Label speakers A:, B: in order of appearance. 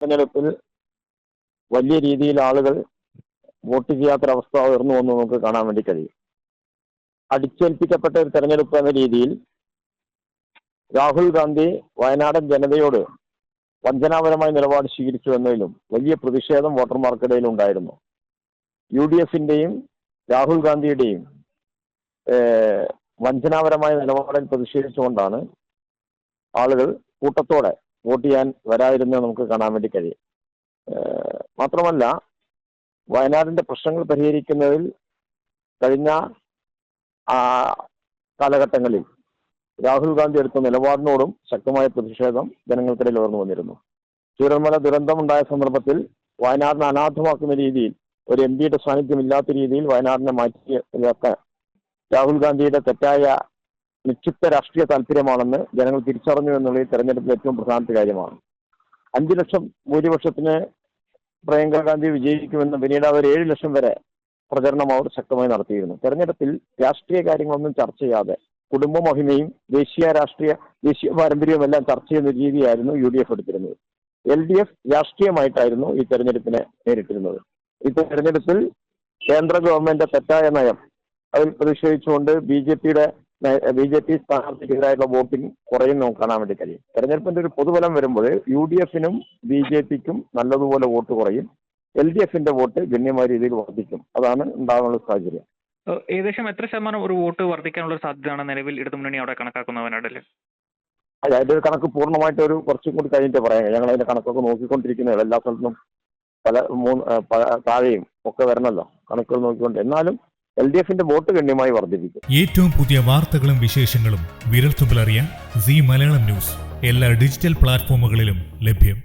A: തെരഞ്ഞെടുപ്പിൽ വലിയ രീതിയിൽ ആളുകൾ വോട്ട് ചെയ്യാത്തൊരവസ്ഥ ഉയർന്നു വന്നു നമുക്ക് കാണാൻ വേണ്ടി കഴിയും. അടിച്ചേൽപ്പിക്കപ്പെട്ട ഒരു തെരഞ്ഞെടുപ്പ് എന്ന രീതിയിൽ രാഹുൽ ഗാന്ധി വയനാടൻ ജനതയോട് വഞ്ചനാപരമായ നിലപാട് സ്വീകരിച്ചു എന്നതിലും വലിയ പ്രതിഷേധം വോട്ടർമാർക്കിടയിൽ ഉണ്ടായിരുന്നു. യു ഡി എഫിന്റെയും രാഹുൽ ഗാന്ധിയുടെയും വഞ്ചനാപരമായ നിലപാടിൽ പ്രതിഷേധിച്ചുകൊണ്ടാണ് ആളുകൾ കൂട്ടത്തോടെ വോട്ട് ചെയ്യാൻ വരാതിരുന്നത് നമുക്ക് കാണാൻ വേണ്ടി കഴിയും. മാത്രമല്ല വയനാടിന്റെ പ്രശ്നങ്ങൾ പരിഹരിക്കുന്നതിൽ കഴിഞ്ഞ കാലഘട്ടങ്ങളിൽ രാഹുൽ ഗാന്ധി എടുത്ത നിലപാടിനോടും ശക്തമായ പ്രതിഷേധം ജനങ്ങൾക്കിടയിൽ ഉയർന്നു വന്നിരുന്നു. ചൂരൽമല ദുരന്തമുണ്ടായ സന്ദർഭത്തിൽ വയനാടിനെ അനാഥമാക്കുന്ന രീതിയിൽ ഒരു എം പിയുടെ സാന്നിധ്യം ഇല്ലാത്ത രീതിയിൽ വയനാടിനെ മാറ്റി രാഹുൽ ഗാന്ധിയുടെ തെറ്റായ നിക്ഷിപ്ത രാഷ്ട്രീയ താല്പര്യമാണെന്ന് ജനങ്ങൾ തിരിച്ചറിഞ്ഞു എന്നുള്ള ഈ തെരഞ്ഞെടുപ്പിൽ ഏറ്റവും പ്രധാനപ്പെട്ട കാര്യമാണ്. അഞ്ചു ലക്ഷം ഭൂരിപക്ഷത്തിന് പ്രിയങ്ക ഗാന്ധി വിജയിക്കുമെന്ന് പിന്നീട് അവർ ഏഴ് ലക്ഷം വരെ പ്രചരണം അവർ ശക്തമായി നടത്തിയിരുന്നു. തെരഞ്ഞെടുപ്പിൽ രാഷ്ട്രീയ കാര്യങ്ങളൊന്നും ചർച്ച ചെയ്യാതെ കുടുംബ മഹിമയും ദേശീയ രാഷ്ട്രീയ ദേശീയ പാരമ്പര്യവും എല്ലാം ചർച്ച ചെയ്യുന്ന രീതിയായിരുന്നു യു ഡി എഫ് എടുത്തിരുന്നത്. എൽ ഡി എഫ് രാഷ്ട്രീയമായിട്ടായിരുന്നു ഈ തെരഞ്ഞെടുപ്പിനെ നേരിട്ടിരുന്നത്. ഈ തെരഞ്ഞെടുപ്പിൽ കേന്ദ്ര ഗവൺമെന്റ് തെറ്റായ നയം അതിൽ പ്രതിഷേധിച്ചുകൊണ്ട് ബി ജെ പിയുടെ ബി ജെ പി സ്ഥാനാർത്ഥിക്കെതിരായിട്ടുള്ള വോട്ടിംഗ് കുറയും നമുക്ക് കാണാൻ വേണ്ടി കഴിയും. തെരഞ്ഞെടുപ്പിന്റെ ഒരു പൊതുബലം വരുമ്പോൾ യു ഡി എഫിനും ബി ജെ പിക്കും നല്ലതുപോലെ വോട്ട് കുറയും. എൽ ഡി എഫിന്റെ വോട്ട് ഗണ്യമായ രീതിയിൽ വർദ്ധിക്കും. അതാണ് ഉണ്ടാകാനുള്ള സാഹചര്യം.
B: ഏകദേശം എത്ര ശതമാനം ഒരു വോട്ട് വർദ്ധിക്കാനുള്ള സാധ്യതയാണ് നിലവിൽ ഇടതുമുന്നണി അവിടെ കണക്കാക്കുന്നവനാടല്ലേ
A: അല്ല അതിന്റെ ഒരു കണക്ക് പൂർണമായിട്ട് ഒരു കുറച്ചും കൂടി കഴിഞ്ഞിട്ട് പറയാം ഞങ്ങൾ അതിന്റെ കണക്കൊക്കെ നോക്കിക്കൊണ്ടിരിക്കുന്നതാണ് എല്ലാ സ്ഥലത്തും പല മൂന്ന് താഴെയും ഒക്കെ വരണല്ലോ. കണക്കുകൾ നോക്കിക്കൊണ്ട്. എന്നാലും എൽ ഡി എഫിന്റെ വോട്ട് ഗണ്യമായി വർദ്ധിപ്പിക്കും.
C: ഏറ്റവും പുതിയ വാർത്തകളും വിശേഷങ്ങളും വിരൽത്തുമ്പിലറിയാൻ സി മലയാളം ന്യൂസ്. എല്ലാ ഡിജിറ്റൽ പ്ലാറ്റ്ഫോമുകളിലും ലഭ്യം.